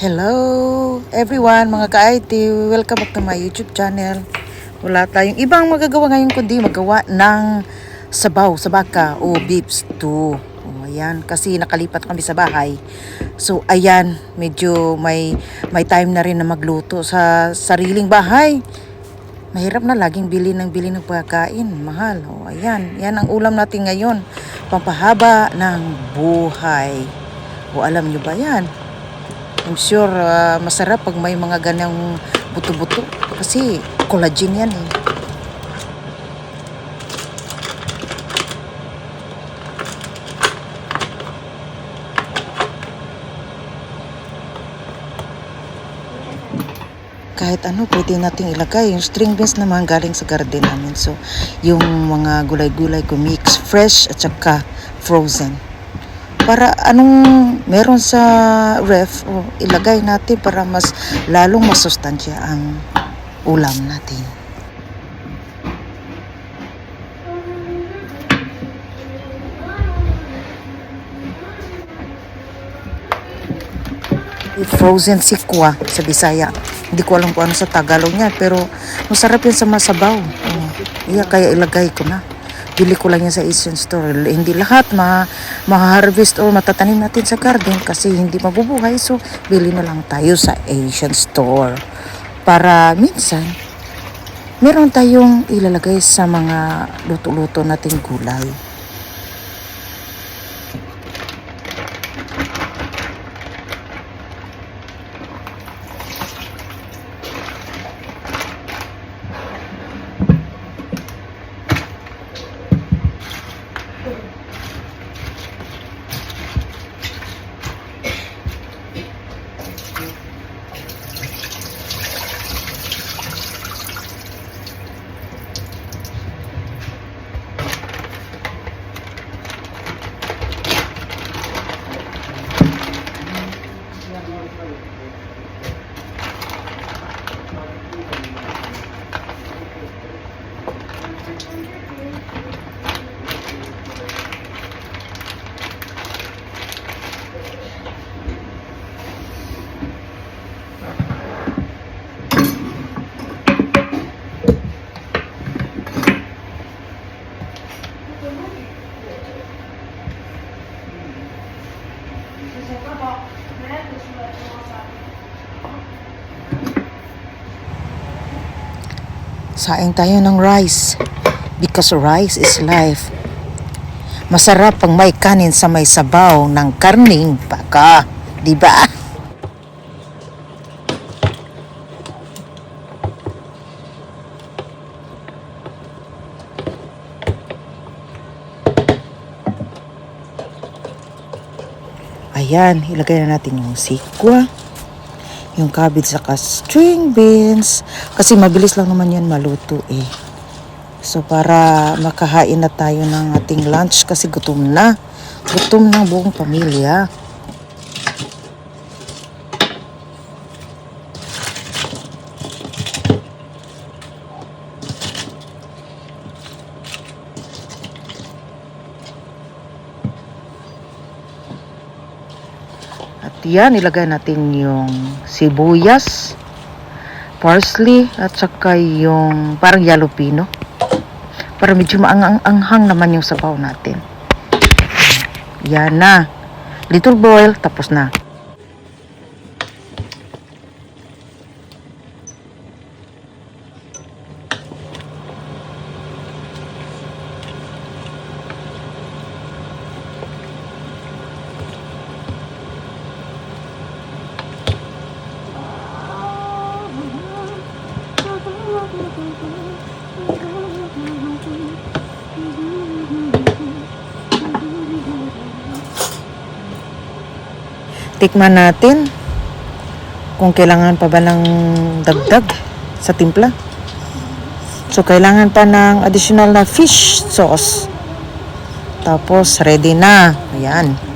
Hello everyone, mga ka-IT. Welcome back to my YouTube channel. Wala tayong ibang magagawa ngayon kundi magawa ng sabaw sa baka o beef stew. O, ayan, kasi nakalipat kami sa bahay. So, ayan, medyo may, may time na rin na magluto sa sariling bahay. Mahirap na laging bili ng bili ng pagkain. Mahal. O, ayan, yan ang ulam natin ngayon. Pampahaba ng buhay. O, alam nyo ba yan? I'm sure ah, masarap pag may mga ganyang buto-buto. Kasi collagen yan eh. kahit ano pwede nating ilagay. Yung string beans naman galing sa garden namin. So, yung mga gulay-gulay ko mix, fresh at saka frozen. Para anong meron sa ref, o ilagay natin para mas lalong masustansya ang ulam natin. frozen sikwa sa Bisaya. Hindi ko alam kung ano sa Tagalog niya, pero masarap yan sa masabaw. Oh, iya, kaya ilagay ko na. Lang yan sa Asian store. Hindi lahat ma ma-harvest o matatanim natin sa garden kasi hindi mabubuhay. So, bili na lang tayo sa Asian store. Para minsan, meron tayong ilalagay sa mga luto-luto nating gulay. Saing tayo ng rice. Because rice is life. Masarap pang may kanin sa may sabaw ng karning baka. Di ba? Ayan, ilagay na natin yung sikwa yung cabbage saka string beans. Kasi mabilis lang naman yan maluto eh. So para makahain na tayo ng ating lunch kasi gutom na. Gutom ng buong pamilya yan, ilagay natin yung sibuyas, parsley, at saka yung parang jalapeno. Para medyo maanghang naman yung sabaw natin. Yan na. Little boil, tapos na. Tikman natin kung kailangan pa ba ng dagdag sa timpla. So, kailangan pa ng additional na fish sauce. Tapos, ready na. Ayan.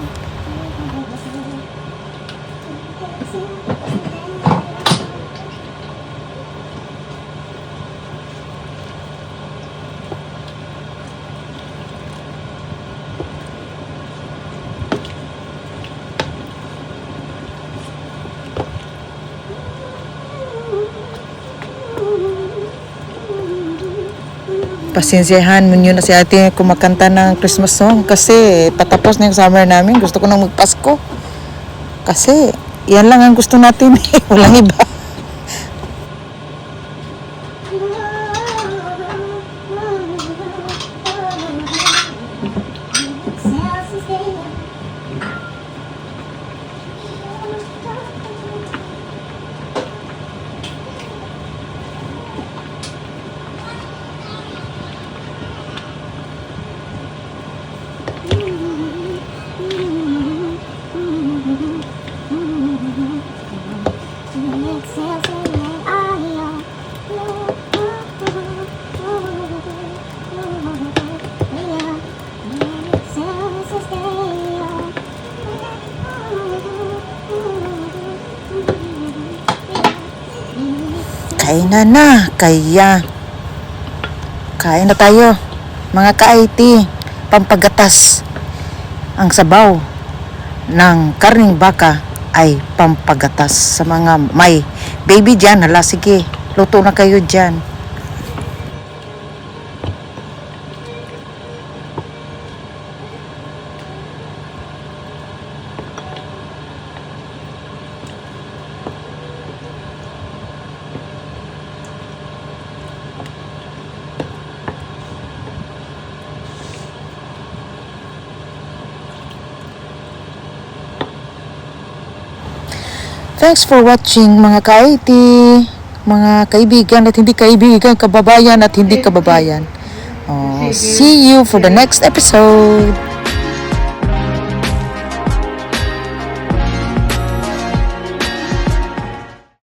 Pasensyahan mo na si ate kumakanta ng Christmas song kasi patapos na yung summer namin. Gusto ko nang magpasko. Kasi yan lang ang gusto natin. Walang iba. Kain na na. Kaya. Kain na tayo. Mga ka-IT. Pampagatas. Ang sabaw ng karning baka ay pampagatas sa mga may baby dyan. Hala, sige. Luto na kayo dyan. Thanks for watching mga ka-IT, mga kaibigan at hindi kaibigan, kababayan at hindi kababayan. Oh, see you for the next episode.